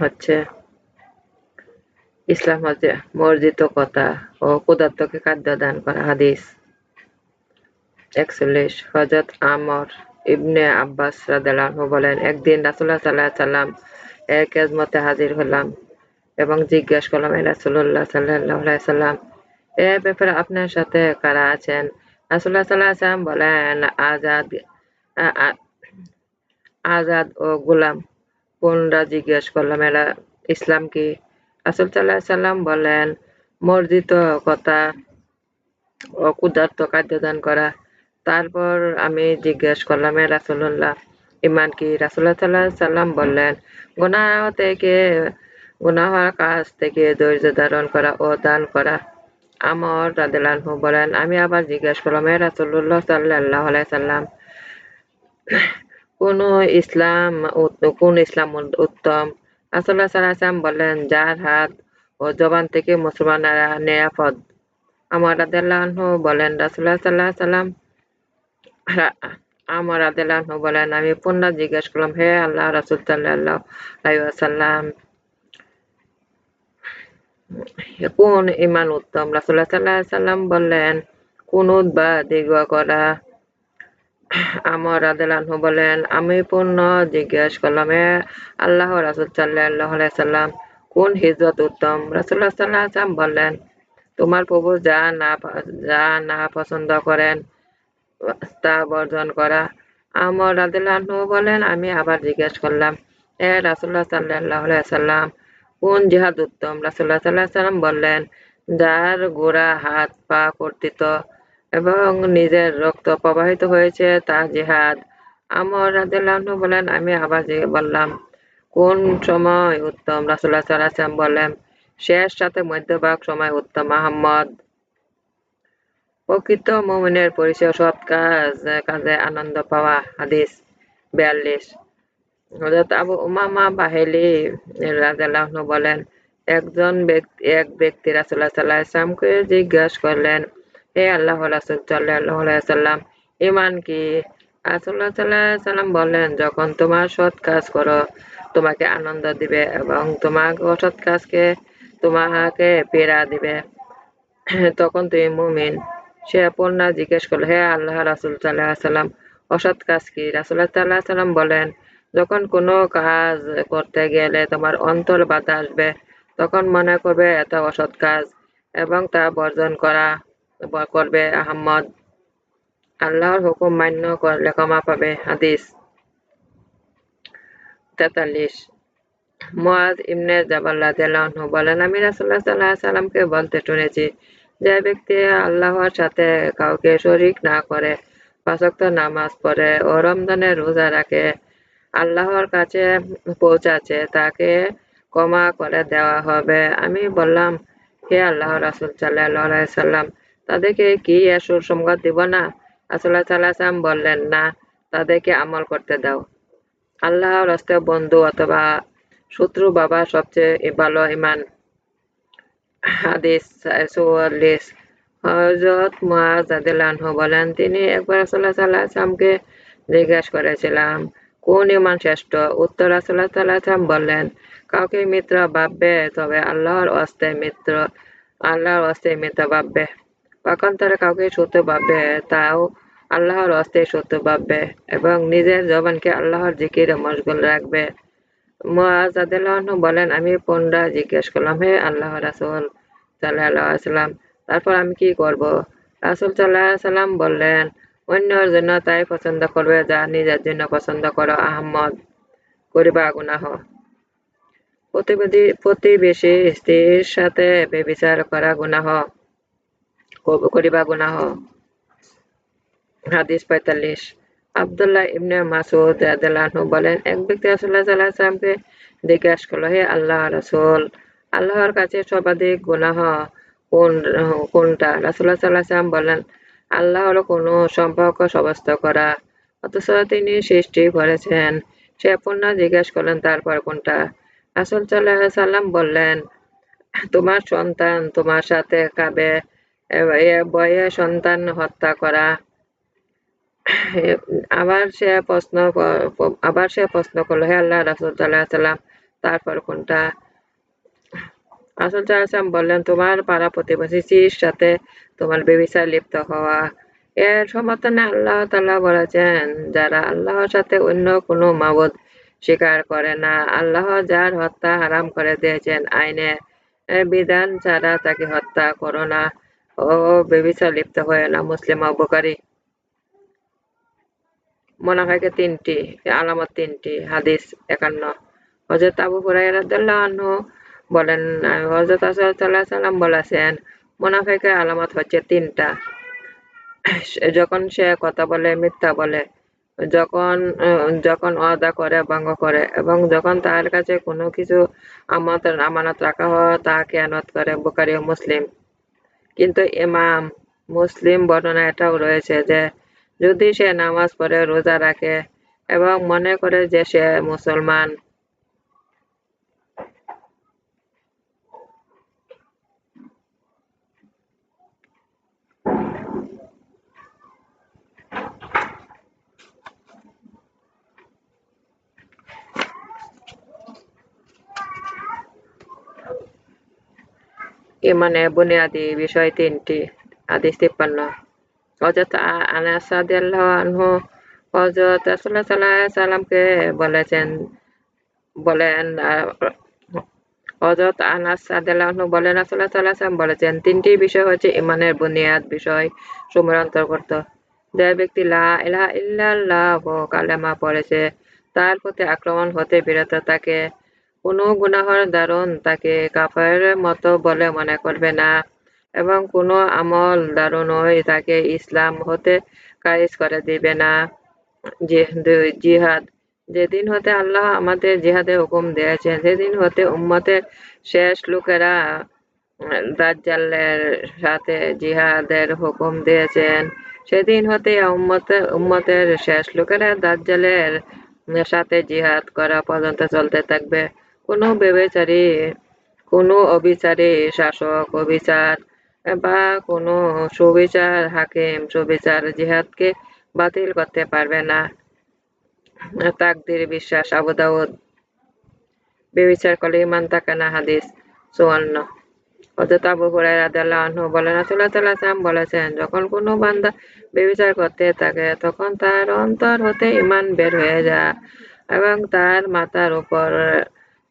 হচ্ছে ইসলাম হচ্ছে মর্জিত কথা ও খাদ্য দান করা হাদিস। একচল্লিশ হজরত আমর ইবনে আব্বাস রাদিয়াল্লাহু বলেন, একদিন রাসূলুল্লাহ সাল্লাল্লাহু আলাইহি সাল্লাম এর হাজির হলাম এবং জিজ্ঞেস করলাম, এ রাসূলুল্লাহ সাল্লাল্লাহু আলাইহি সাল্লাম এ ব্যাপারে আপনার সাথে কারা আছেন? রাসূলুল্লাহ সাল্লাল্লাহু আলাইহি সাল্লাম বলেন, আজাদ আজাদ ও গোলাম পুনরা জিজ্ঞেস করলাম, এরা ইসলাম কি? রাসুল সাল্লাহ সাল্লাম বলেন, মর্জিত কথা ও ক্ষুধার্ত খাদ্যদান করা। তারপর আমি জিজ্ঞেস করলাম, এ রাসুল্লাহ ইমান কি? রাসুল্লাহ সাল্লাহ সাল্লাম বললেন, গুনাহ থেকে গুনাহর কাজ থেকে ধৈর্য ধারণ করা ও দান করা। আমর রাদিলানহু বলেন, আমি আবার জিজ্ঞেস করলাম, এ রাসুল্লাহ সাল্লাহ সাল্লাম, কোন ইসলাম কোন ইসলাম উত্তম? রাসুল্লাহ সাল্লাম বললেন যার হাত ও জবান থেকে মুসলমানেরা নিরাপদ। আমার আদাল্লাহ বলেন রাসুল্লাহ সাল্লাহ সাল্লাম আমার আদাল্লাহ বলেন, আমি পুনরায় জিজ্ঞেস করলাম, হে আল্লাহ রাসুল সাল্লাহ সাল্লাম আদালানহু বলেন আমি পূর্ণ জিজ্ঞেস করলাম আল্লাহ রাসুল সাল্লাম কোন হিজরত উত্তম? রাসুল্লাহ সাল্লাহ সাল্লাম বললেন, তোমার প্রভু যা না যা না পছন্দ করেন, তা বর্জন করা। আমার আদালানহু বলেন আমি আবার জিজ্ঞেস করলাম এ রাসুল্লাহ সাল্লাহ সাল্লাম কোন জিহাদ উত্তম? রাসুল্লাহ সাল্লাহ সাল্লাম বললেন, যার গোড়া হাত পা কর্তৃত্ব এবং নিজের রক্ত প্রবাহিত হয়েছে তা জিহাদ। আমর রাদিল্লাহু বলেন আমি আবার বললাম, কোন সময় উত্তম? রাসুল্লাহ সাল্লাহ সাল্লাম বললেন, শেষ সাথে মধ্যভাগ সময় উত্তম আহম্মদ প্রকৃত মোমিনের পরিচয় সৎ কাজ, কাজে আনন্দ পাওয়া হাদিস বিয়াল্লিশ। হজরত আবু উমামা বাহেলি রাজাল্লাহ বলেন, একজন ব্যক্তি, এক ব্যক্তি রাসুল্লাহ সাল্লাহ ইসলামকে জিজ্ঞাসা করলেন, হে আল্লাহ রাসুল সাল্লাম ইমান কি? রাসুল্লাহ সাল্লাহ সাল্লাম বললেন যখন তোমার সৎ কাজ করো, তোমাকে আনন্দ দিবে এবং তোমার অসৎ কাজকে তোমাকে পেরা দিবে। তখন তুমি মুমিন। সে পণ্যা জিজ্ঞেস করল, হে আল্লাহ রাসুল সাল্লাহ সাল্লাম, অসৎ কাজ কি? রাসুল্লাহ সাল্লাহ সাল্লাম বলেন যখন কোনো কাজ করতে গেলে তোমার অন্তর বাধা আসবে, তখন মনে করবে এত অসৎ কাজ এবং তা বর্জন করা করবে আহম্মদ। আল্লাহর হুকুম মান্য করলে ক্ষমা পাবে। হাদিস তেতাল্লিশ। মোয়াজ ইমনে জাবাল্লাহ বলেন, আমি রাসুল্লাহ সাল্লাহ সাল্লামকে বলতে শুনেছি, যে ব্যক্তি আল্লাহর সাথে কাউকে শরিক না করে পাঁচক্ত নামাজ পড়ে ও রমজানের রোজা রাখে আল্লাহর কাছে পৌঁছাচ্ছে, তাকে ক্ষমা করে দেওয়া হবে। আমি বললাম, হে আল্লাহ রাসুল সাল্লাহ সাল্লাম, তাদেরকে কি এসুর সংবাদ দিব না? আসল্লাহ সাল্লাহাম বললেন, না, তাদেরকে আমল করতে দাও। আল্লাহর হস্তে বন্ধু অথবা শত্রু বাবা সবচেয়ে ভালো ইমান। হাদিস হজরত মুআজাদিল্লাহু বলেন, তিনি একবার রাসূলুল্লাহ সাল্লাল্লাহু আলাইহি সাল্লামকে জিজ্ঞাসা করেছিলাম কোন ইমান শ্রেষ্ঠ? উত্তর সাল্লাম বললেন, কাউকে মিত্র ভাববে, তবে আল্লাহর অস্তে মিত্র, আল্লাহর অস্তে মিত্র ভাববে। পক্ষান্তরে কাউকে সত্য ভাববে, তাও আল্লাহর অস্তে সত্য ভাববে এবং নিজের জবানকে আল্লাহর জিকিরে মশগুল রাখবে। মুআজাদিল্লাহ বলেন, আমি পন্ডা জিজ্ঞেস করলাম, হে আল্লাহ রাসুল সাল্লাহ সাল্লাম তারপর আমি কি করব? রাসুল সাল্লাহ সাল্লাম বললেন অন্যর জন্য তাই পছন্দ করবে, যা নিজের জন্য পছন্দ করো আহম্মদ করিবা প্রতিবেদী, প্রতিবেশী স্ত্রীর সাথে বেবিচার করা গুনাহ করিবা গুনাহ। হাদিস পঁয়তাল্লিশ। আবদুল্লাহ ইবনে মাসুদ রাদিয়াল্লাহু বলেন, এক ব্যক্তি রাসূলুল্লাহ সাল্লাল্লাহু সাল্লামকে জিজ্ঞাসা করল, হে আল্লাহ রাসূল, আল্লাহর কাছে সর্বাধিক গুনাহ কোন, কোনটা? রাসূলুল্লাহ সাল্লাল্লাহু আলাইহি সাল্লাম বলেন আল্লাহর কোনো সম্পর্ক সবস্ত করা। অথচ তিনি সৃষ্টি করেছেন। সে পূর্ণ জিজ্ঞেস করলেন, তারপর কোনটা? রাসূল সাল্লাল্লাহু সাল্লাম বললেন, তোমার সন্তান তোমার সাথে কাবে বয়ে সন্তান হত্যা করা। আবার সে প্রশ্ন আবার সে প্রশ্ন করল, হে আল্লাহ, রাসুল সাল্লাম, তারপর কোনটা? রাসুল সাল্লাম বললেন, তোমার পাড়া প্রতিবেশীর সাথে তোমার বেবিচার লিপ্ত হওয়া। এর সমর্থনে আল্লাহ তাআলা বলেছেন, যারা আল্লাহর সাথে অন্য কোনো মাবুদ স্বীকার করে না, আল্লাহ যার হত্যা হারাম করে দিয়েছেন আইনে বিধান ছাড়া তাকে হত্যা করো না। ও বেবিচার লিপ্ত হয় না মুসলিম অবকারী মোনাফেকে তিনটি, আলামত তিনটি, হাদিস একান্ন। হজরত আবু হুরাইরা আনহু বলেন হজরত সাল্লাহ সাল্লাম বলেছেন মোনাফেকের আলামত হচ্ছে তিনটা। যখন সে কথা বলে, মিথ্যা বলে, যখন যখন অদা করে, ভঙ্গ করে, এবং যখন তার কাছে কোনো কিছু আমানত আমানত রাখা হয়, তা খেয়ানত করে বুখারি ও মুসলিম। কিন্তু ইমাম মুসলিম বর্ণনা এটাও রয়েছে যে, যদি সে নামাজ পড়ে, রোজা রাখে, এবং মনে করে যে সে মুসলমান ইমানের বুনিয়াদি বিষয় তিনটি। হাদিস তিপ্পান্ন। হজরত আলাইহি সাল্লামকে বলেছেন, বলেন আনাস বলেন আলাইহি সাল্লাম বলেছেন, তিনটি বিষয় হচ্ছে ইমানের বুনিয়াদ বিষয় সমূহের অন্তর্গত যে ব্যক্তি লা ইল্লাল্লাহ কালেমা পড়েছে, তার প্রতি আক্রমণ হতে বিরত থাকে কোনো গুনাহর দারুণ তাকে কাফের মতো বলে মনে করবে না এবং কোনো আমল দারুণই তাকে ইসলাম হতে খারিজ করে দিবে না। জিহাদ, যেদিন হতে আল্লাহ আমাদের জিহাদের হুকুম দিয়েছেন, সেদিন হতে উম্মতের শেষ লোকেরা দাজ্জালের সাথে জিহাদের হুকুম দিয়েছেন। সেদিন হতে উম্মতের উম্মতের শেষ লোকেরা দাজ্জালের সাথে জিহাদ করা পর্যন্ত চলতে থাকবে। কোনো বেবেচারী কোনো অবিচারী শাসক অবিচার বা কোনো সুবিচার হাকিম সুবিচার জিহাদকে বাতিল করতে পারবে না। তাকদির বিশ্বাস, আবু দাউদ। বেবিচার করলে ইমান থাকে না, হাদিস চুয়ান্ন। হযরত আবু হুরায়রা রাদিয়াল্লাহু আনহু বলেন, রাসূলুল্লাহ সাল্লাল্লাহু আলাইহি বলেছেন, যখন কোনো বান্দা বেবিচার করতে থাকে, তখন তার অন্তর হতে ইমান বের হয়ে যায় এবং তার মাথার উপর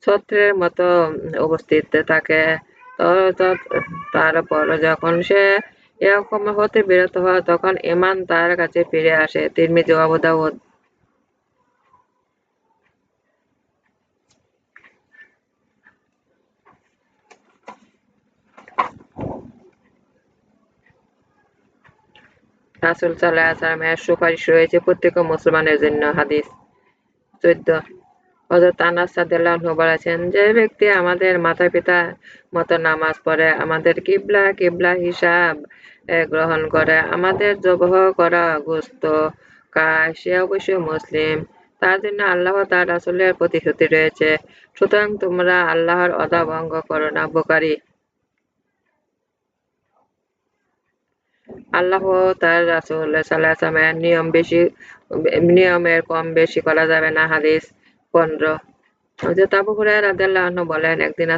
ছত্রের মতো উপস্থিত থাকে। তারপর যখন সে এরকম হতে বিরত হয়, তখন ঈমান তার কাছে ফিরে আসে। ও আবু দাউদ রাসূল সাল্লাল্লাহু আলাইহি সুপারিশ রয়েছে প্রত্যেক মুসলমানের জন্য। হাদিস চোদ্দ। হযরত আনাস বলেছেন, যে ব্যক্তি আমাদের মাতা পিতা মতো নামাজ পড়ে, আমাদের কিবলা কিবলা হিসাব গ্রহণ করে, আমাদের জবহ করা সে অবশ্যই মুসলিম। তার জন্য আল্লাহ তার রাসূলের প্রতিশ্রুতি রয়েছে। সুতরাং তোমরা আল্লাহর অদা ভঙ্গ করো না, বোকারি। আল্লাহ তার রাসূল ওয়াসাল্লামের নিয়ম বেশি, নিয়মের কম বেশি করা যাবে না, হাদিস। বলেন, একদিন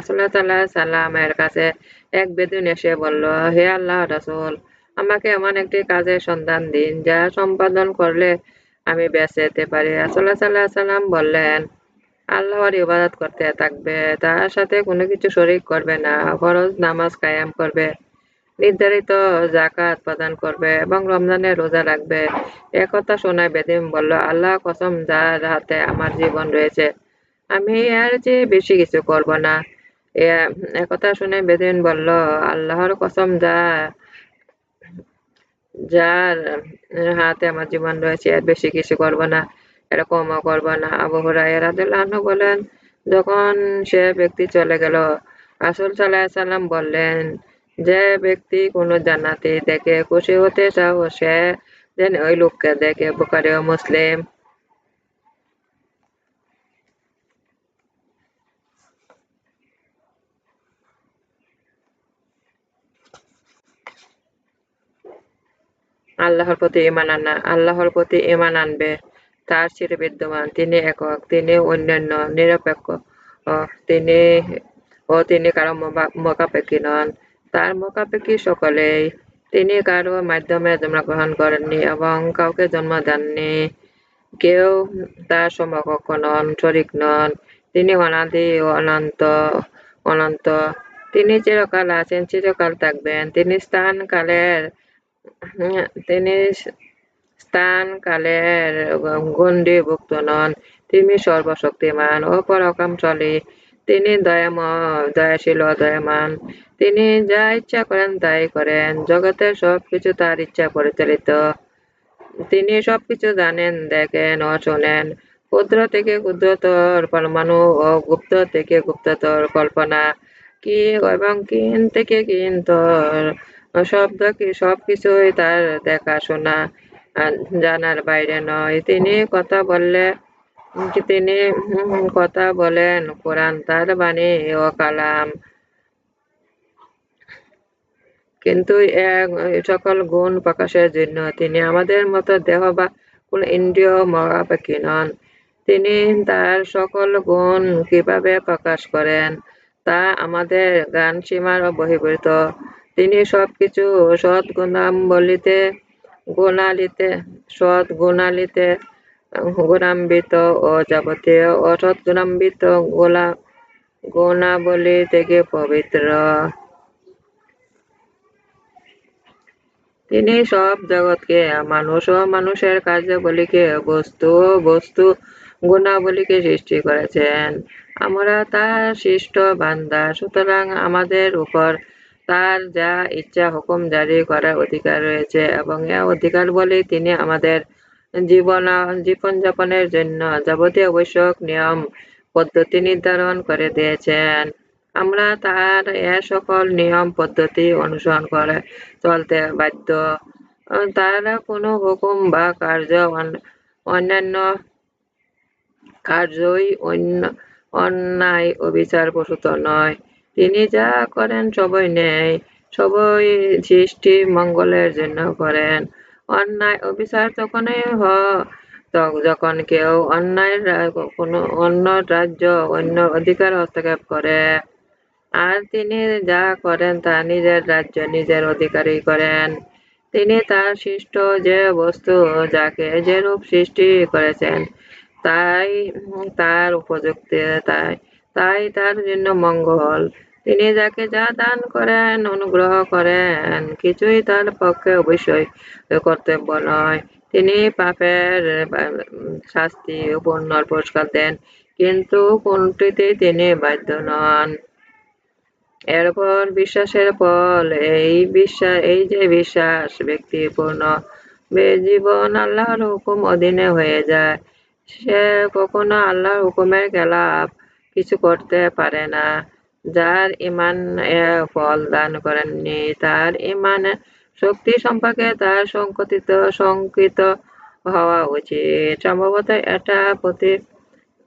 সাল্লামের কাছে এক এসে বলল, হে আল্লাহর রাসূল, আমাকে এমন একটি কাজের সন্ধান দিন যা সম্পাদন করলে আমি বেঁচে যেতে পারি। রাসূলুল্লাহ সাল্লাল্লাহু আলাইহি সাল্লাম বললেন, আল্লাহর ইবাদত করতে থাকবে, তার সাথে কোনো কিছু শরীক করবে না, ফরজ নামাজ কায়েম করবে। নির্ধারিত জাকাত প্রদান করবে এবং রমজানের রোজা রাখবে। একথা শোনায় বেদিম বলল, আল্লাহ কসম, যার হাতে আমার জীবন রয়েছে, আমি এর চেয়ে বেশি কিছু করব না। একথা শুনে বেদিন বলল, আল্লাহর কসম, যা, যার হাতে আমার জীবন রয়েছে, এর বেশি কিছু করব না, এরকমও করব না। আবু রাদিয়াল্লাহু বলেন, যখন সে ব্যক্তি চলে গেল, রাসূল সাল্লাল্লাহু সাল্লাম বললেন যে ব্যক্তি কোনো জান্নাতি দেখে খুশি হতে চাও সে যেন ওই লোককে দেখে বুখারী ও মুসলিম। আল্লাহর প্রতি ইমান আনা আল্লাহর প্রতি ইমান আনবে। তার চির বিদ্যমান, তিনি একক, তিনি অন্যান্য, নিরপেক্ষ তিনি, ও তিনি কারও মোকা- মোকাপেক্ষী নন। তার মোকাপেক্ষী সকলেই। তিনি কারও মাধ্যমে জন্মগ্রহণ করেননি এবং কাউকে জন্ম দেননি। কেউ তার সমকক্ষ নন শরিক নন। তিনি অনাদি অনন্ত অনন্ত। তিনি চিরকাল আছেন, চিরকাল থাকবেন। তিনি স্থান কালের তিনি স্থান কালের গণ্ডিভুক্ত নন। তিনি সর্বশক্তিমান ও পরাক্রমশালী। তিনি দয়াময়, দয়াশীল দয়ামান। তিনি যা ইচ্ছা করেন তাই করেন। জগতের সবকিছু তার ইচ্ছা পরিচালিত। তিনি সবকিছু জানেন, দেখেন ও শোনেন। ক্ষুদ্র থেকে ক্ষুদ্রতর পরমাণু ও গুপ্ত থেকে গুপ্ততর কল্পনা। কি এবং কিন থেকে কিন্তর শব্দ কি সবকিছুই তার দেখাশোনা জানার বাইরে নয়। তিনি কথা বললে তিনি কথা বলেন, কোরআন তার বাণী, ও কালাম। কিন্তু সকল গুণ প্রকাশের জন্য তিনি আমাদের মতো দেহ বা কোন ইন্দ্রিয় মহাপেক্ষী নন। তিনি তার সকল গুণ কীভাবে প্রকাশ করেন, তা আমাদের গান সীমার বহির্ভূত। তিনি সবকিছু সৎ গুণাবলিতে, গুণালিতে, সৎ গুণালিতে গুণান্বিত ও যাবতীয় অসৎ গুণান্বিত গোলা গুণাবলী থেকে পবিত্র। তিনি সব জগৎকে, মানুষ ও মানুষের কার্যাবলীকে, বস্তু ও বস্তু গুণাবলীকে সৃষ্টি করেছেন। আমরা তার সৃষ্ট বান্দা, সুতরাং আমাদের উপর তার যা ইচ্ছা, হুকুম জারি করার অধিকার রয়েছে এবং এ অধিকার বলে তিনি আমাদের জীবন, জীবনযাপনের জন্য যাবতীয় আবশ্যক নিয়ম, পদ্ধতি নির্ধারণ করে দিয়েছেন। আমরা তার এ সকল নিয়ম, পদ্ধতি অনুসরণ করে চলতে বাধ্য। তারা কোনো হুকুম বা কার্য অন- অন্যান্য কার্যই অন্য, অন্যায় অবিচার প্রসূত নয়। তিনি যা করেন সবই নেয় সবই সৃষ্টি মঙ্গলের জন্য করেন। অন্যায় ও বিচার তখনই যখন কেউ অন্যায় কোনো অন্য রাজ্য, অন্য অধিকার হস্তক্ষেপ করে। আর তিনি যা করেন তা নিজের রাজ্য, নিজের অধিকারই করেন। তিনি তার সৃষ্ট যে বস্তু, যাকে যেরূপ সৃষ্টি করেছেন, তাই, তার উপযুক্ত, তাই তাই তার জন্য মঙ্গল। তিনি যাকে যা দান করেন, অনুগ্রহ করেন, কিছুই তার পক্ষে অবশ্যই কর্তব্য নয়। তিনি পাপের শাস্তি ও পুণ্যর পুরস্কার দেন, কিন্তু কোনটিতেই তিনি বাধ্য নন। এরপর বিশ্বাসের ফল, এই বিশ্বাস, এই যে বিশ্বাস ব্যক্তির পূর্ণ জীবন আল্লাহর হুকুম অধীনে হয়ে যায়। সে কখনো আল্লাহর হুকুমের খেলাপ কিছু করতে পারে না। যার ইমান ফল দান করেননি তার ইমান শক্তি সম্পর্কে তার সংকটিত শঙ্কিত হওয়া উচিত। সম্ভবত এটা প্রতি,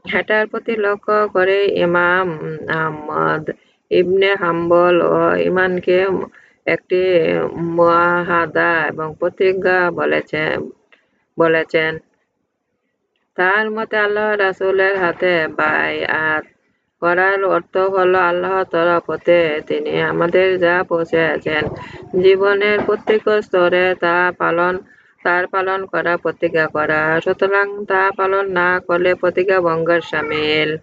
এটার প্রতি লক্ষ্য করে ইমাম আহমদ ইবনে হাম্বল ও ইমানকে একটি মুআহাদা এবং প্রতিজ্ঞা বলেছেন বলেছেন। তার মতে আল্লাহ রাসুলের হাতে বাই বায়আত করার অর্থ হলো আল্লাহ তরফ হতে তিনি আমাদের যা পৌঁছেছেন। জীবনের প্রত্যেক স্তরে তা পালন, তার পালন করা, প্রতিজ্ঞা করা। সুতরাং তা পালন না করলে প্রতিজ্ঞা ভঙ্গের সামিল।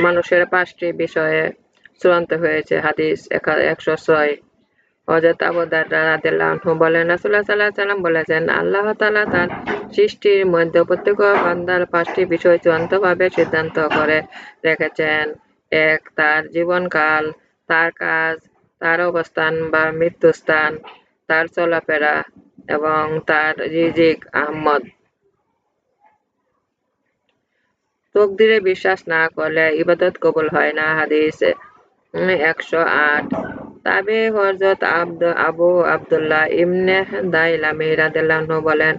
মানুষের পাঁচটি বিষয়ে চূড়ান্ত হয়েছে হাদিস একা- একশো ছয়। হজরত আবু দারদা রাদিয়াল্লাহু আনহু বলেন, রাসূলুল্লাহ সাল্লাল্লাহু আলাইহি সাল্লাম বলেছেন, আল্লাহ তাআলা তার সৃষ্টির মধ্যে প্রত্যেক বান্দার পাঁচটি বিষয় চূড়ান্তভাবে সিদ্ধান্ত করে রেখেছেন। এক, তার জীবনকাল, তার কাজ, তার অবস্থান বা মৃত্যুস্থান, তার চলাফেরা এবং তার রিজিক আহমদ। তকদিরে বিশ্বাস না করলে ইবাদত কবুল হয় না, হাদিস। একশো আট। তবে হযরত আব্দ আবু আব্দুল্লাহ ইবনে দাইলামি বলেন,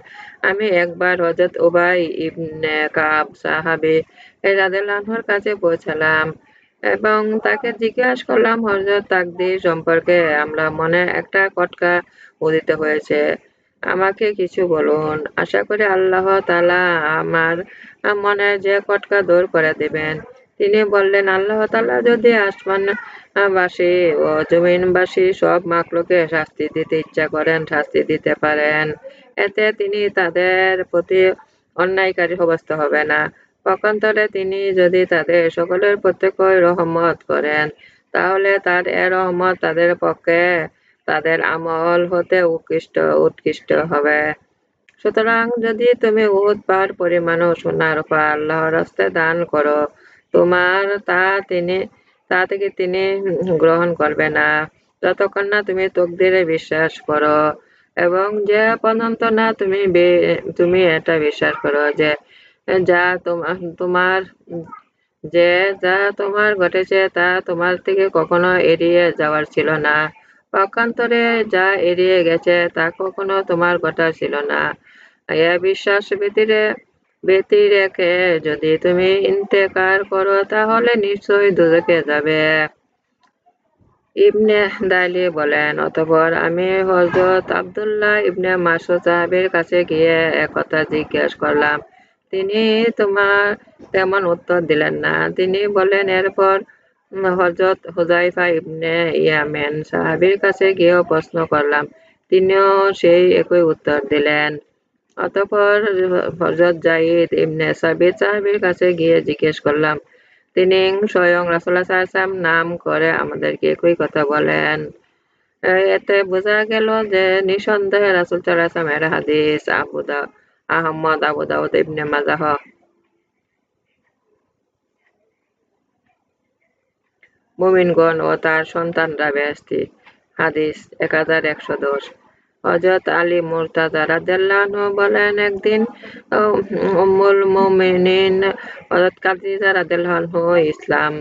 আমি একবার হযরত উবাই ইবনে কাব সাহাবী রাদিয়াল্লাহুর কাছে পৌঁছালাম এবং তাকে জিজ্ঞাসা করলাম, হযরত তাকদীর সম্পর্কে আমরা মনে একটা কটকা উদিত হয়েছে, আমাকে কিছু বলুন। আশা করি আল্লাহ তাআলা আমার মনে যে কটকা দূর করে দিবেন। তিনি বললেন, আল্লাহ তালা যদি আসমান আসমানবাসী ও জমিনবাসী সব মাকলুকে শাস্তি দিতে ইচ্ছা করেন, শাস্তি দিতে পারেন, এতে তিনি তাদের প্রতি অন্যায়কারী অবস্থ হবে না। পক্ষান্তরে তিনি যদি তাদের সকলের প্রত্যেকই রহমত করেন, তাহলে তার এ রহমত তাদের পক্ষে তাদের আমল হতে উৎকৃষ্ট উৎকৃষ্ট হবে। সুতরাং যদি তুমি উদ পাহাড় পরিমাণও সোনার উপর আল্লাহর রাস্তায় দান করো তোমার তা তিনি, তা থেকে তিনি গ্রহণ করবে না। যতক্ষণ না তুমি তকদিরে বিশ্বাস করো। এবং যে পর্যন্ত না তুমি তুমি এটা বিশ্বাস করো যে, যা তোমার, যে যা তোমার ঘটেছে তা তোমার থেকে কখনো এড়িয়ে যাওয়ার ছিল না। পক্ষান্তরে যা এড়িয়ে গেছে তা কখনো তোমার ঘটার ছিল না। এ বিশ্বাস ব্যতিরে ব্যতি রেখে যদি তুমি ইন্তেকার করো তাহলে নিশ্চয়ই দুজকে যাবে। ইবনে দাইলি বলেন অতঃপর আমি হযরত আব্দুল্লাহ ইবনে মাসুদ সাহাবের কাছে গিয়ে একথা জিজ্ঞেস করলাম। তিনি তোমার তেমন উত্তর দিলেন না। তিনি বলেন এরপর উম, হযরত হুজাইফা ইবনে ইয়ামেন সাহাবির কাছে গিয়েও প্রশ্ন করলাম। তিনিও সেই একই উত্তর দিলেন। অতঃপর হযরত জাইদ ইবনে সাবিত সাহাবীর কাছে গিয়ে জিজ্ঞেস করলাম, তিনি স্বয়ং আলাইহি ওয়াসাল্লাম নাম করে আমাদেরকে একই কথা বলেন। এতে বোঝা গেল যে নিঃসন্দেহে রাসূল আলাইহি হাদিস আবু দা আহমদ আবু দাউদ ইবনে মাজাহ। মুমিনগণ ও তার সন্তানরা বেহেশতি। হাদিস এক হাজার একশো দশ। হজরত আলী মুরতাজা রাদিয়াল্লাহু বলেন, একদিন উম্মুল মুমিনিন হজরত কাদিজা রাদিয়াল্লাহু ইসলাম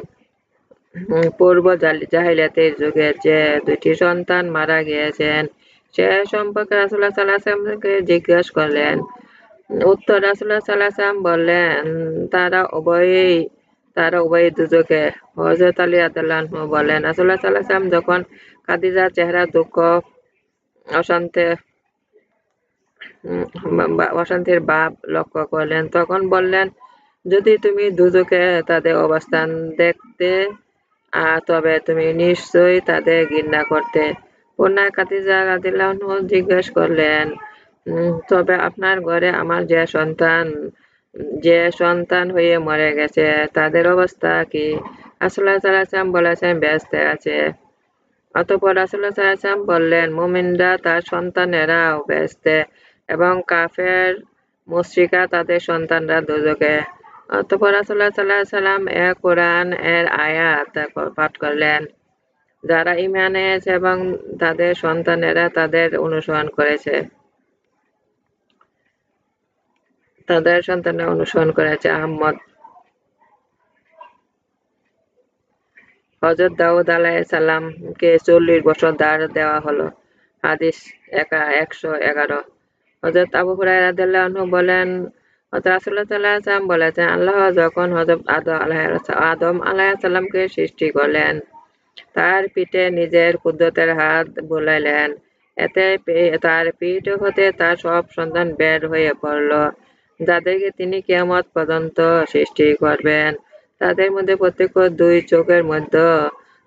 পূর্ব জাহিলিয়াতের যুগে যে দুইটি সন্তান মারা গিয়েছেন, সে সম্পর্কে আলাইহি ওয়াসাল্লামকে জিজ্ঞেস করলেন। উত্তর আলাইহি ওয়াসাল্লাম বললেন, তারা উভয়েই, তারা উভয়ই দুজকে হযরত আলী রাদিয়াল্লাহু বলেন। আলাইহি ওয়াসাল্লাম যখন খাদিজার চেহারা দুঃখ অশান্তি অশান্তির ভাব লক্ষ্য করলেন। তখন বললেন যদি তুমি দুজকে তাদের অবস্থান দেখতে আহ, তবে তুমি নিশ্চয়ই তাদের ঘৃণা করতে। পুনরায় খাদিজা রাদিয়াল্লাহু জিজ্ঞেস করলেন তবে আপনার ঘরে আমার যে সন্তান যে সন্তান হয়ে মরে গেছে তাদের অবস্থা কি? আসলে বলেছেন ব্যস্ত আছে। অতঃপর রাসূলুল্লাহ সাল্লাল্লাহু বললেন, মুমিনরা তার সন্তানেরাও বেহেশতে এবং কাফের মুশরিকা তাদের সন্তানরা দোজখে অতঃপর রাসূলুল্লাহ সাল্লাল্লাহু আলাইহি ওয়াসাল্লাম এ কোরআন এর আয়াত পাঠ করলেন। যারা ঈমান এনেছে এবং তাদের সন্তানেরা তাদের অনুসরণ করেছে। তাদের সন্তানরা অনুসরণ করেছে আহমদ। হযরত দাউদ আলাইহিসসালামকে চল্লিশ বছর দাঁড় দেওয়া হলো। হাদিস একা, একশো এগারো। হযরত আবু আনহু বলেন ওয়াসাল্লাম বলেছেন, আল্লাহ যখন হযরত আদম আলাইহিসসালামকে সৃষ্টি করলেন, তার পিঠে নিজের কুদরতের হাত বুলাইলেন, এতে তার পিঠ হতে তার সব সন্তান বের হয়ে পড়ল, যাদেরকে তিনি কিয়ামত পর্যন্ত সৃষ্টি করবেন। তাদের মধ্যে প্রত্যেক দুই চোখের মধ্যে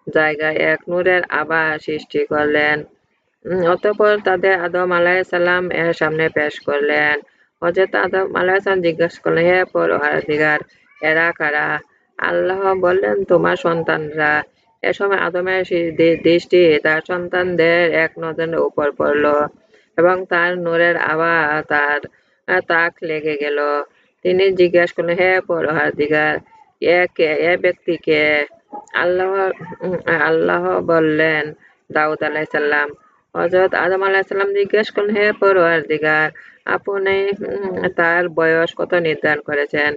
জায়গায় এক নূরের আভা সৃষ্টি করলেন। অতঃপর তাদের আদম আলাইসাল্লাম এর সামনে পেশ করলেন। হযরত আদম আলাইসাল্লাম জিজ্ঞাসা করলেন, হে পরওয়ারদিগার, এরা কারা? আল্লাহ বললেন, তোমার সন্তানরা। এ সময় আদমের দৃষ্টি তার সন্তানদের এক নজনের উপর পড়ল এবং তার নূরের আভা তার, তাক লেগে গেল। তিনি জিজ্ঞাসা করলেন, হে পরওয়ারদিগার এ ব্যক্তিকে আল্লাহ আল্লাহ বললেন দাউদ আলাইসাল্লাম হযরত আদম আলাইহিসসালাম জিজ্ঞেস করলেন হে পরওয়ারদিগার আপনি তার বয়স কত নির্ধারণ করেছেন?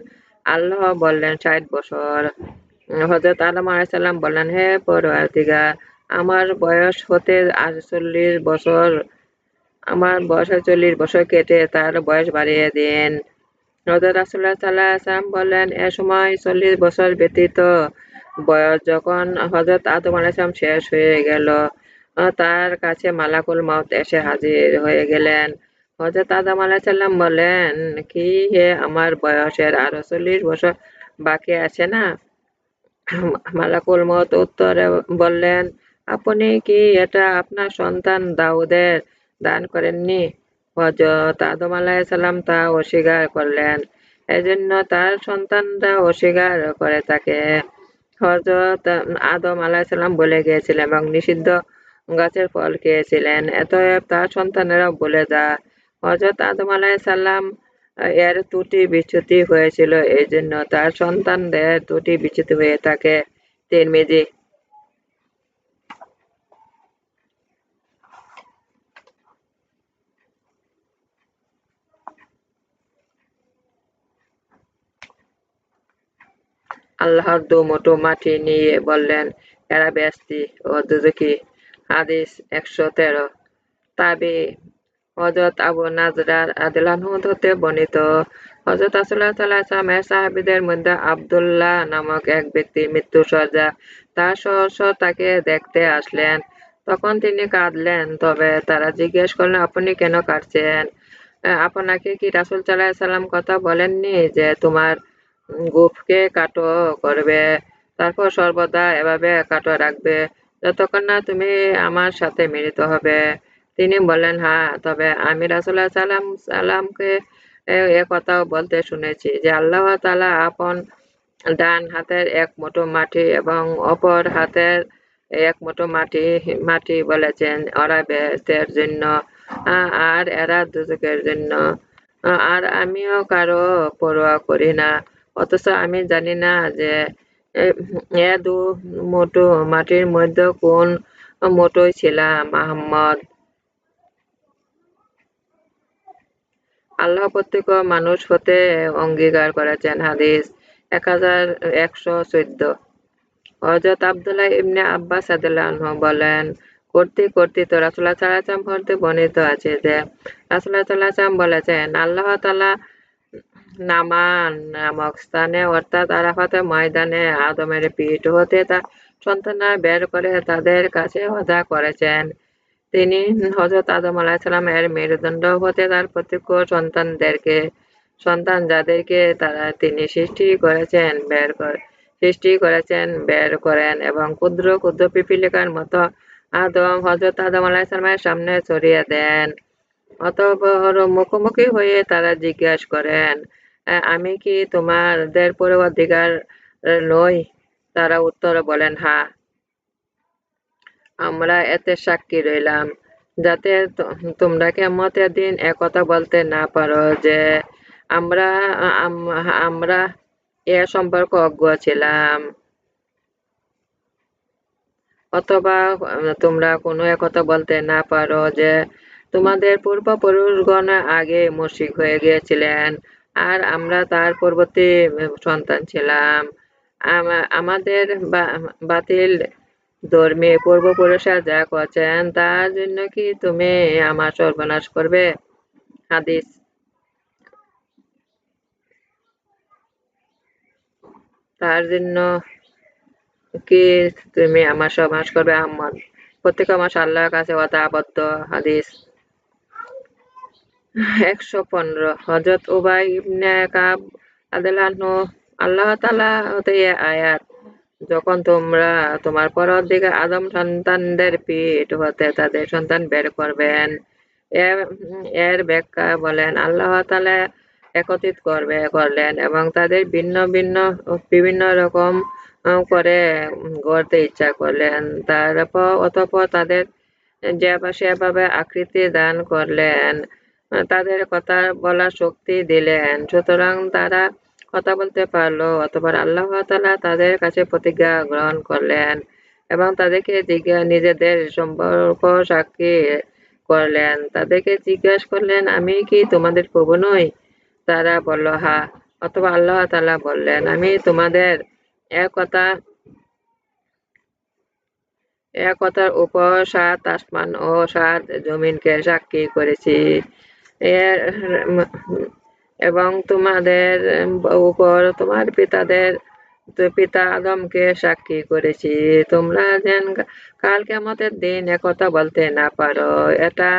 আল্লাহ বললেন ষাট বছর। উম, হযরত আদম আলাইহিসসালাম বললেন হে পরওয়ারদিগার আমার বয়স হতে আজ চল্লিশ বছর আমার বয়স চল্লিশ বছর কেটে তার বয়স বাড়িয়ে দিন। হজরত রাসুল্লাহ সাল্লাহ আসলাম বললেন, এ সময় চল্লিশ বছর ব্যতীত বয়স যখন হজরত আদম আলাইসলাম শেষ হয়ে গেল তার কাছে মালাকুল মাউত এসে হাজির হয়ে গেলেন। হজরত আদম আলাইসাল্লাম বলেন কি হে আমার বয়সের? আরও চল্লিশ বছর বাকি আছে না? মালাকুল মত উত্তরে বললেন, আপনি কি এটা আপনার সন্তান দাউদের দান করেননি? হজরত আদম আলাইসাল্লাম তা অস্বীকার করলেন। এজন্য তার সন্তানরা অস্বীকার করে থাকে হজরত আদম আলাইসাল্লাম বলে গিয়েছিলেন এবং নিষিদ্ধ গাছের ফল খেয়েছিলেন। এতএব তার সন্তানেরা বলে যা হজরত আদম আলাইসাল্লাম এর ত্রুটি বিচ্যুতি হয়েছিল। এই জন্য তার সন্তানদের ত্রুটি বিচ্যুতি হয়ে থাকে। তিরমিজি আল্লাহর দু মুঠো মাটি নিয়ে বললেন, এরা ব্যস্তি ও দুজকি হাদিস একশো তেরো। তাবি হজরত আবু নাজরার আদিলানহু হতে বর্ণিত হজরত আসল্লাহ সাল্লামের সাহাবিদের মধ্যে আবদুল্লাহ নামক এক ব্যক্তি মৃত্যু সজ্জা তার সহস্র তাকে দেখতে আসলেন। তখন তিনি কাঁদলেন, তবে তারা জিজ্ঞেস করলেন, আপনি কেন কাটছেন আপনাকে কি রাসুল সাল্লাহ সাল্লাম কথা বলেননি যে তোমার গুফকে কাটো করবে, তারপর সর্বদা এভাবে কাটো রাখবে, যতক্ষণ না তুমি আমার সাথে মিলিত হবে। তিনি বললেন হ্যাঁ তবে আমি রাসুল্লাহ সাল্লাম সাল্লামকে এ কথাও বলতে শুনেছি যে আল্লাহ তালা আপন ডান হাতের এক মুঠো মাটি এবং অপর হাতের এক মুঠো মাটি মাটি বলেছেন ওরা বেহেস্তের জন্য আর এরা দুজকের জন্য। আর আমিও কারও পরোয়া করি না। অথচ আমি জানি না যে দু মুঠো মাটির মধ্যে কোন মোটোই ছিলাম আহম্মদ আল্লাহ প্রত্যেক মানুষ হতে অঙ্গীকার করেছেন, হাদিস এক হাজার একশো চোদ্দ। হজরত আবদুল্লাহ ইবনে আব্বাস আদুল্লাহ বলেন, করতে কর্তৃত রাসুল্লাহ সাল্লাহাম হতে বর্ণিত আছে যে রাসুল্লাহ সাল্লাহাম বলেছেন, আল্লাহ তালা নামান নামক স্থানে অর্থাৎ আরাফাতের ময়দানে আদমের পিঠ হতে তার সন্তানরা বের করে তাদের কাছে হজা করেছেন। তিনি হজরত আদম আলাহিসাল্লাম এর মেরুদণ্ড হতে তার প্রত্যক্ষ সন্তানদেরকে, সন্তান যাদেরকে তারা তিনি সৃষ্টি করেছেন, বের করে, সৃষ্টি করেছেন, বের করেন এবং ক্ষুদ্র ক্ষুদ্র পিপিলিকার মতো আদম হজরত আদম আলাহিসাল্লামের সামনে ছড়িয়ে দেন। অতঃপর মুখোমুখি হয়ে তারা জিজ্ঞাসা করেন আমি কি তোমাদের অধিকার নই? তারা উত্তরে বলেন হ্যাঁ আমরা এতে সাক্ষী রইলাম। যাতে তোমরা কেমতের দিন একথা বলতে না পারো যে আমরা আমরা এ সম্পর্ক অজ্ঞ ছিলাম। অথবা তোমরা কোনো একথা বলতে না পারো যে তোমাদের পূর্বপুরুষগণ আগে মুশিক হয়ে গিয়েছিলেন। আর আমরা তার পরবর্তী সন্তান ছিলাম। আমাদের বাতিল ধর্মে পূর্বপুরুষরা যা করছেন তার জন্য কি তুমি আমার সর্বনাশ করবে? হাদিস। তার জন্য কি তুমি আমার সর্বনাশ করবে, আহমদ? প্রত্যেক আমার আল্লাহর কাছে অতা আবদ্ধ হাদিস। একশো পনেরো। হজরত উবাই ইবনে কাব আদালানু আল্লাহ তালা হতে আয়াত, যখন তোমরা তোমার পর দিকে আদম সন্তানদের পিঠ হতে তাদের সন্তান বের করবেন, এর ব্যাখ্যা বলেন, আল্লাহ তালা একত্রিত করবে, করলেন এবং তাদের ভিন্ন ভিন্ন, বিভিন্ন রকম করে গড়তে ইচ্ছা করলেন। তারপর, অতপর তাদের যে সেভাবে আকৃতি দান করলেন। তাদের কথা বলার শক্তি দিলেন। সুতরাং তারা কথা বলতে পারল অথবা আল্লাহ তালা তাদের কাছে প্রতিজ্ঞা গ্রহণ করলেন এবং তাদেরকে নিজেদের সম্পর্ক সাক্ষী করলেন। তাদেরকে জিজ্ঞাসা করলেন, আমি কি তোমাদের প্রভু নই? তারা বলল, হা। অথবা আল্লাহ তালা বললেন, আমি তোমাদের এক কথা এ কথার উপর সাত আসমান ও সাত জমিনকে সাক্ষী করেছি। এর এবং তোমাদের উপর তোমার পিতাদের, পিতা আদমকে সাক্ষী করেছি। তোমরা যেন কাল কেমতের দিন একথা বলতে না পারো, এটা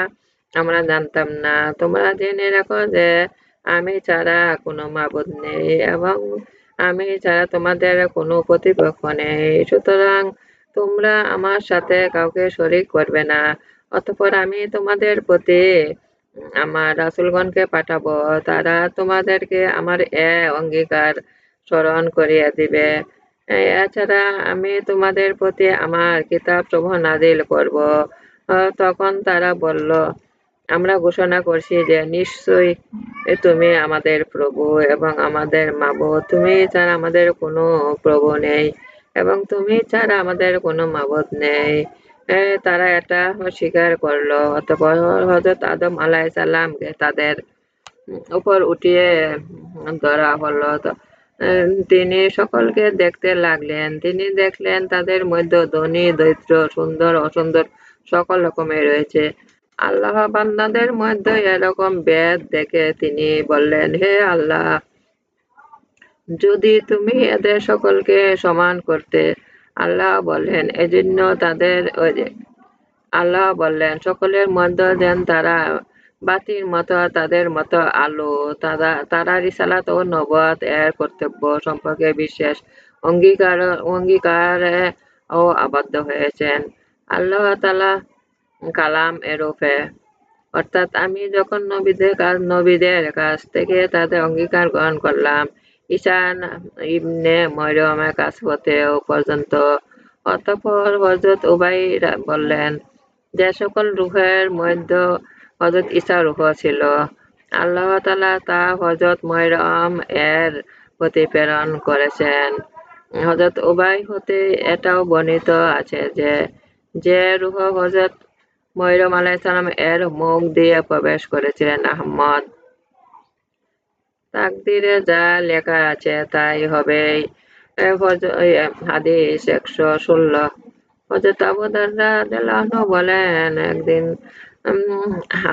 আমরা জানতাম না। তোমরা জেনে রাখো যে আমি ছাড়া কোনো মাবুদ নেই এবং আমি ছাড়া তোমাদের কোনো প্রতিপক্ষ নেই। সুতরাং তোমরা আমার সাথে কাউকে শরিক করবে না, অতপর আমি তোমাদের প্রতি আমার রাসুলগণকে পাঠাবো। তারা তোমাদেরকে আমার এ অঙ্গীকার স্মরণ করিয়ে দিবে। এছাড়া আমি তোমাদের প্রতি আমার কিতাব সমূহ নাজিল করব। তখন তারা বলল, আমরা ঘোষণা করছি যে নিশ্চয়ই তুমি আমাদের প্রভু এবং আমাদের মাবুদ তুমি ছাড়া আমাদের কোনো প্রভু নেই এবং তুমি ছাড়া আমাদের কোনো মাবুদ নেই। তারা এটা স্বীকার করল। অতপর হজরত আদম আলাহ সাল্লামকে তাদের উপর উঠিয়ে ধরা হলো। তিনি সকলকে দেখতে লাগলেন। তিনি দেখলেন তাদের মধ্যে ধনী, দরিদ্র, সুন্দর, অসুন্দর সকল রকমের রয়েছে। আল্লাহ বান্দাদের মধ্যে এরকম বেদ দেখে তিনি বললেন, হে আল্লাহ, যদি তুমি এদের সকলকে সমান করতে আল্লাহ বললেন, এজন্য তাদের আল্লাহ বললেন, সকলের মধ্যে যেন তারা, বাতির মতো তাদের মতো আলো, তারা তারা রিসালাত ও নবত এর কর্তব্য সম্পর্কে বিশেষ অঙ্গীকার অঙ্গীকার ও আবদ্ধ হয়েছেন। আল্লাহ তালা কালাম এরূপে, অর্থাৎ আমি যখন নবীদের কাছ নবীদের কাছ থেকে তাদের অঙ্গীকার গ্রহণ করলাম ঈশান, ইবনে মরিয়মের কাছ হতেও পর্যন্ত। অতঃপর হজরত উবাই বললেন, যে সকল রুহের মধ্যে হজরত ঈশা রুহ ছিল, আল্লাহ তালা তা হজরত ময়রম এর প্রতি প্রেরণ করেছেন। হজরত উবাই হতে এটাও বর্ণিত আছে যে যে রুহ হজরত ময়রম আলাইসালাম এর মুখ দিয়ে প্রবেশ করেছিলেন আহমদ। তাকদিরে যা লেখা আছে তাই হবে। হাদিস একশো ষোলো। হজরত আবু বলেন, একদিন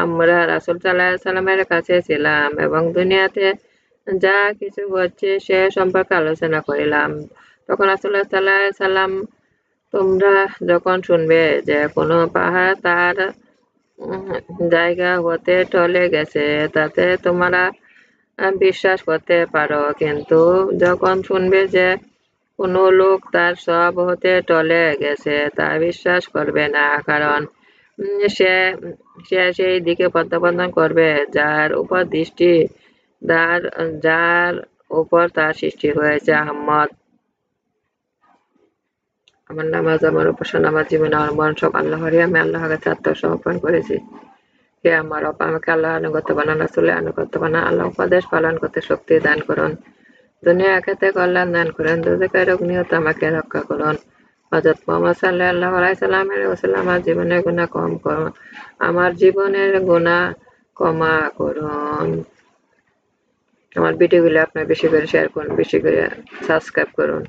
আমরা রাসুল সাল্লাহ সাল্লামের কাছে ছিলাম এবং দুনিয়াতে যা কিছু হচ্ছে সে সম্পর্কে আলোচনা করিলাম। তখন রাসুল্লাহ সাল্লাহ সাল্লাম তোমরা যখন শুনবে যে কোনো পাহাড় তার জায়গা হতে টলে গেছে, তাতে তোমরা বিশ্বাস করতে পারো। কিন্তু যখন শুনবে যে কোনো লোক তার সব হতে টলে গেছে, তা বিশ্বাস করবে না। কারণ সে সে সেই দিকে প্রত্যাবর্তন করবে, যার উপর দৃষ্টি যার যার উপর তার সৃষ্টি হয়েছে আহম্মদ। আমার নামাজ, আমার উপাসনা, আমার জীবন, আমার মন সব আল্লাহরই আমি আল্লাহর কাছে আত্মসমর্পণ করেছি। হে আমার অপা আমাকে আল্লাহ আনুগত্য বানান রাসুলে আনুগত্য বানান, আল্লাহ উপদেশ পালন করতে শক্তি দান করুন। দুনিয়া আখাতে কল্যাণ দান করুন দুদিকের অগ্নিহত আমাকে রক্ষা করুন। হজরত মোহাম্মদ সাল্লাহ আল্লাহ ওসাল্লাম আমার জীবনের গুণা কম করুন আমার জীবনের গুণা ক্ষমা করুন। আমার ভিডিওগুলো আপনার বেশি করে শেয়ার করুন, বেশি করে সাবস্ক্রাইব করুন।